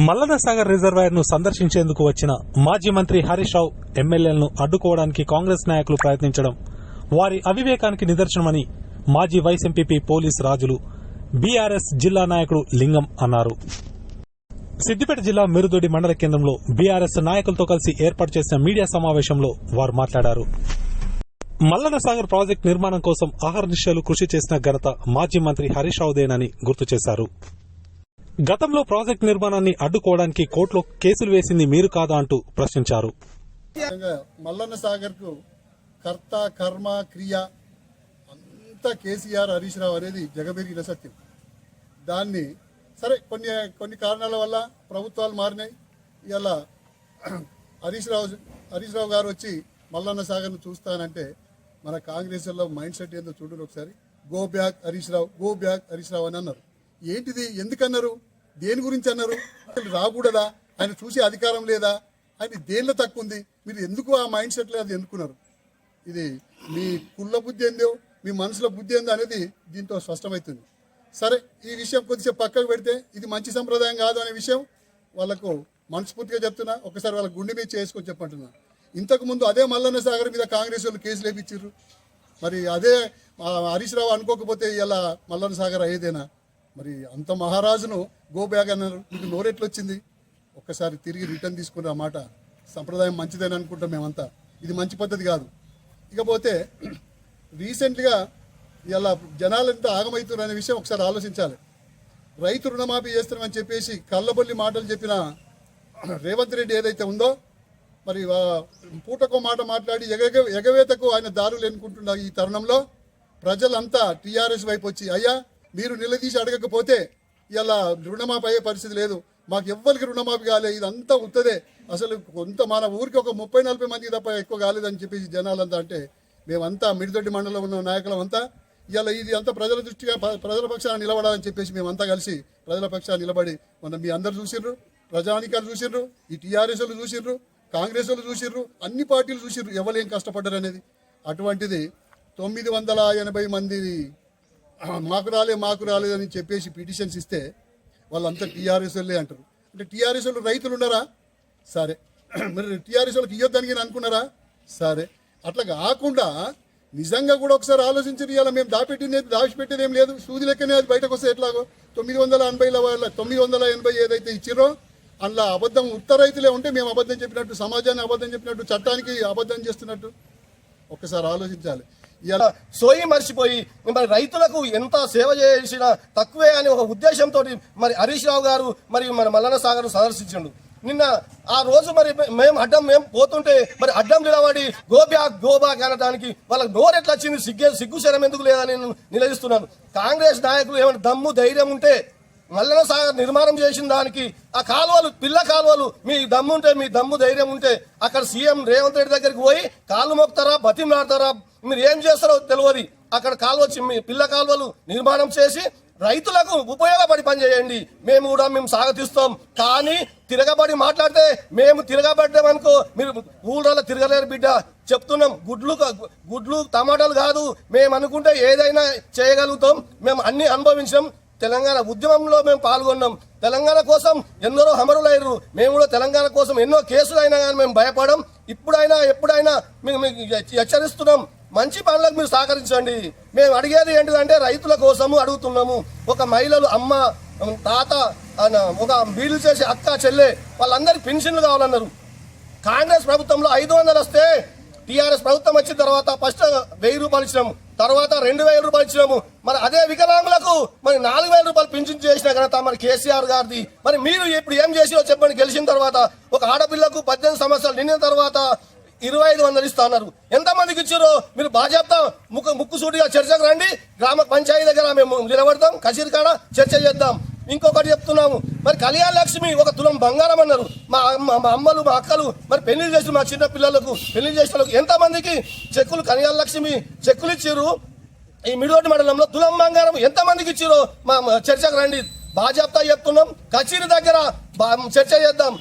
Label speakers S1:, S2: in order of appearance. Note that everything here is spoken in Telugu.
S1: మల్లనసాగర్ రిజర్వాయర్ను సందర్శించేందుకు వచ్చిన మాజీ మంత్రి హరీష్ రావు ఎమ్మెల్యేలను అడ్డుకోవడానికి కాంగ్రెస్ నాయకులు ప్రయత్నించడం వారి అవివేకానికి నిదర్శనమని మాజీ vice MPP police Rajulu BRS జిల్లా నాయకుడు లింగం అన్నారు. సిద్దిపేట జిల్లా మిరుదొడి మండల కేంద్రంలో బీఆర్ఎస్ నాయకులతో కలిసి ఏర్పాటు చేసిన మీడియా సమావేశంలో వారు మాట్లాడారు. మల్లనసాగర్ ప్రాజెక్టు నిర్మాణం కోసం ఆహార నిశ్చయాలు కృషి చేసిన ఘనత మాజీ మంత్రి హరీష్ రావుదేనని గుర్తు చేశారు. గతంలో ప్రాజెక్టు నిర్మాణాన్ని అడ్డుకోవడానికి కోర్టులో కేసులు వేసింది మీరు కాదా అంటూ ప్రశ్నించారు.
S2: మల్లన్న సాగర్కు కర్త కర్మ క్రియ అంతా కేసీఆర్ హరీష్ రావు అనేది జగబెరిగిన సత్యం. దాన్ని సరే కొన్ని కొన్ని కారణాల వల్ల ప్రభుత్వాలు మారినాయి. ఇలా హరీష్ రావు హరీష్ రావు గారు వచ్చి మల్లన్న సాగర్ను చూస్తానంటే మన కాంగ్రెస్లో మైండ్ సెట్ ఏందో చూడండి ఒకసారి. Go back Harish Rao go back Harish Rao అని అన్నారు. ఏంటిది? ఎందుకన్నారు? దేని గురించి అన్నారు? అసలు రాకూడదా? ఆయన చూసే అధికారం లేదా? ఆయన దేనిలో తక్కువ ఉంది? మీరు ఎందుకు ఆ మైండ్ సెట్లో అది ఎందుకున్నారు ఇది మీ కుళ్ళ బుద్ధి ఏందో మీ మనసులో బుద్ధి ఏందో అనేది దీంతో స్పష్టమవుతుంది. సరే ఈ విషయం కొద్దిసేపు పక్కకు పెడితే ఇది మంచి సంప్రదాయం కాదు అనే విషయం వాళ్ళకు మనస్ఫూర్తిగా చెప్తున్నా. ఒకసారి వాళ్ళ గుండె మీద చేసుకొని చెప్పంటున్నా. ఇంతకుముందు అదే మల్లన్న సాగర్ మీద కాంగ్రెస్ వాళ్ళు కేసులు వేపించారు. మరి అదే హరీష్ రావు అనుకోకపోతే ఇలా మల్లన్న సాగర్ అయ్యేదేనా? మరి అంత మహారాజును గో బ్యాగ్ అన్నారు మీకు నోరెట్లు వచ్చింది ఒక్కసారి తిరిగి రిటర్న్ తీసుకుని ఆ మాట. సంప్రదాయం మంచిదని అనుకుంటాం మేమంతా. ఇది మంచి పద్ధతి కాదు. ఇకపోతే రీసెంట్గా ఇలా జనాలు ఎంత ఆగమవుతున్నారు అనే విషయం ఒకసారి ఆలోచించాలి. రైతు రుణమాఫీ చేస్తున్నామని చెప్పేసి కళ్ళబొల్లి మాటలు చెప్పిన రేవంత్ రెడ్డి ఏదైతే ఉందో మరి ఆ, పూటకో మాట మాట్లాడి ఎగ ఎగవేతకు ఆయన దారులు ఎన్నుకుంటున్న ఈ తరుణంలో ప్రజలంతా టీఆర్ఎస్ వైపు వచ్చి అయ్యా మీరు నిలదీసి అడగకపోతే ఇలా రుణమాఫీ అయ్యే పరిస్థితి లేదు. మాకు ఎవ్వరికి రుణమాఫీ కాలే. ఇదంతా ఉత్తదే. అసలు కొంత మన ఊరికి ఒక ముప్పై నలభై మందికి తప్ప ఎక్కువ కాలేదని చెప్పేసి జనాలంతా అంటే మేమంతా మిడిదొడ్డి మండలంలో ఉన్న నాయకులం అంతా ఇలా ఇది అంతా ప్రజల దృష్టిగా ప్రజల పక్షాన నిలబడాలని చెప్పేసి మేమంతా కలిసి ప్రజల పక్షాన నిలబడి మొన్న మీ అందరు చూసిర్రు ప్రజానికాలు చూసిర్రు ఈ టీఆర్ఎస్ వాళ్ళు చూసిర్రు కాంగ్రెస్ వాళ్ళు చూసిర్రు అన్ని పార్టీలు చూసిర్రు. ఎవరు ఏం కష్టపడ్డారు అనేది అటువంటిది తొమ్మిది వందల ఎనభై మంది మాకు రాలే మాకు రాలేదని చెప్పేసి పిటిషన్స్ ఇస్తే వాళ్ళంతా టీఆర్ఎస్ వాళ్ళే అంటారు. అంటే టీఆర్ఎస్ వాళ్ళు రైతులు ఉన్నారా? సరే. మరి టీఆర్ఎస్ వాళ్ళకి ఇవ్వద్దని నేను అనుకున్నారా? సరే. అట్లా కాకుండా నిజంగా కూడా ఒకసారి ఆలోచించి ఇలా మేము దాపెట్టింది దాచిపెట్టేది ఏం లేదు. సూది లెక్కనే అది బయటకు వస్తే ఎట్లాగో? తొమ్మిది వందల ఎనభైల తొమ్మిది వందల ఎనభై ఏదైతే ఇచ్చిరో అందులో అబద్ధం ఉత్తర రైతులే ఉంటే మేము అబద్ధం చెప్పినట్టు సమాజాన్ని అబద్ధం చెప్పినట్టు చట్టానికి అబద్ధం చేస్తున్నట్టు ఒకసారి ఆలోచించాలి. ఇలా
S3: సోయి మర్చిపోయి మరి రైతులకు ఎంత సేవ చేసినా తక్కువే అనే ఒక ఉద్దేశంతో మరి హరీష్ రావు గారు మరి మన మల్లన్న సాగర్ సందర్శించండు. నిన్న ఆ రోజు మరి మేము అడ్డం మేము పోతుంటే మరి అడ్డం నిలబడి గోబ్యాక్ గోబాక్ అనడానికి వాళ్ళకి నోరు ఎట్లా వచ్చింది? సిగ్గే సిగ్గు శరం ఎందుకు లేదని నేను నిలదీస్తున్నాను. కాంగ్రెస్ నాయకులు ఏమైనా దమ్ము ధైర్యం ఉంటే మల్లన సాగర్ నిర్మాణం చేసిన దానికి ఆ కాలువలు పిల్ల కాలువలు మీ దమ్ము ఉంటే మీ దమ్ము ధైర్యం ఉంటే అక్కడ సీఎం రేవంత్ రెడ్డి దగ్గరికి పోయి కాళ్ళు మొక్తారా బతిమలాడతారా మీరు ఏం చేస్తారో తెలియదు. అక్కడ కాలువచ్చి మీ పిల్ల కాలువలు నిర్మాణం చేసి రైతులకు ఉపయోగపడి పనిచేయండి. మేము కూడా మేము సాగతిస్తాం. కానీ తిరగబడి మాట్లాడితే మేము తిరగబడ్డామనుకో మీరు ఊళ్ళలో తిరగలేరు బిడ్డ. చెప్తున్నాం గుడ్లు గుడ్లు టమాటాలు కాదు. మేము అనుకుంటే ఏదైనా చేయగలుగుతాం. మేము అన్ని అనుభవించాం తెలంగాణ ఉద్యమంలో మేము పాల్గొన్నాం. తెలంగాణ కోసం ఎందరో హమరులయ్యారు మేము కూడా తెలంగాణ కోసం ఎన్నో కేసులు అయినా కానీ మేము భయపడం. ఇప్పుడైనా ఎప్పుడైనా మేము మీకు హెచ్చరిస్తున్నాం. మంచి పనులకు మీరు సహకరించండి. మేము అడిగేది ఏంటిదంటే రైతుల కోసము అడుగుతున్నాము. ఒక మహిళలు అమ్మ తాత ఒక బీలు చేసే అక్క చెల్లె వాళ్ళందరికీ పెన్షన్లు కావాలన్నారు. కాంగ్రెస్ ప్రభుత్వంలో ఐదు వందలు వస్తే టీఆర్ఎస్ ప్రభుత్వం వచ్చిన తర్వాత ఫస్ట్ వెయ్యి రూపాయలు ఇచ్చినాము. తర్వాత రెండు వేల రూపాయలు ఇచ్చినాము. మరి అదే వికలాంగులకు మరి నాలుగు వేల రూపాయలు పింఛన్ చేసిన ఘనత మరి కేసీఆర్ గారిది. మరి మీరు ఇప్పుడు ఏం చేసిరో చెప్పండి. గెలిచిన తర్వాత ఒక ఆడపిల్లకు పద్దెనిమిది సంవత్సరాలు నిండిన తర్వాత ఇరవై ఐదు వందలు ఇస్తా ఉన్నారు ఎంతమందికి ఇచ్చారో మీరు బాధ్యత ముక్కు ముక్కు సూటిగా చర్చకు రండి. గ్రామ పంచాయతీ దగ్గర మేము నిలబడతాం. కచేరి కాడ చర్చ చేద్దాం. ఇంకొకటి చెప్తున్నాము. మరి కళ్యాణ లక్ష్మి ఒక తులం బంగారం అన్నారు. మా అమ్మ మా అమ్మలు మా అక్కలు మరి పెళ్ళి చేసిన మా చిన్న పిల్లలకు పెళ్ళి చేసిన వాళ్ళకు ఎంతమందికి చెక్కులు కళ్యాణ లక్ష్మి చెక్కులు ఇచ్చారు? ఈ మిడివటి మండలంలో తులం బంగారం ఎంతమందికి ఇచ్చారో మా చర్చకు రండి. బాధ్యత చెప్తున్నాం. కచేరి దగ్గర బా- చర్చ చేద్దాం.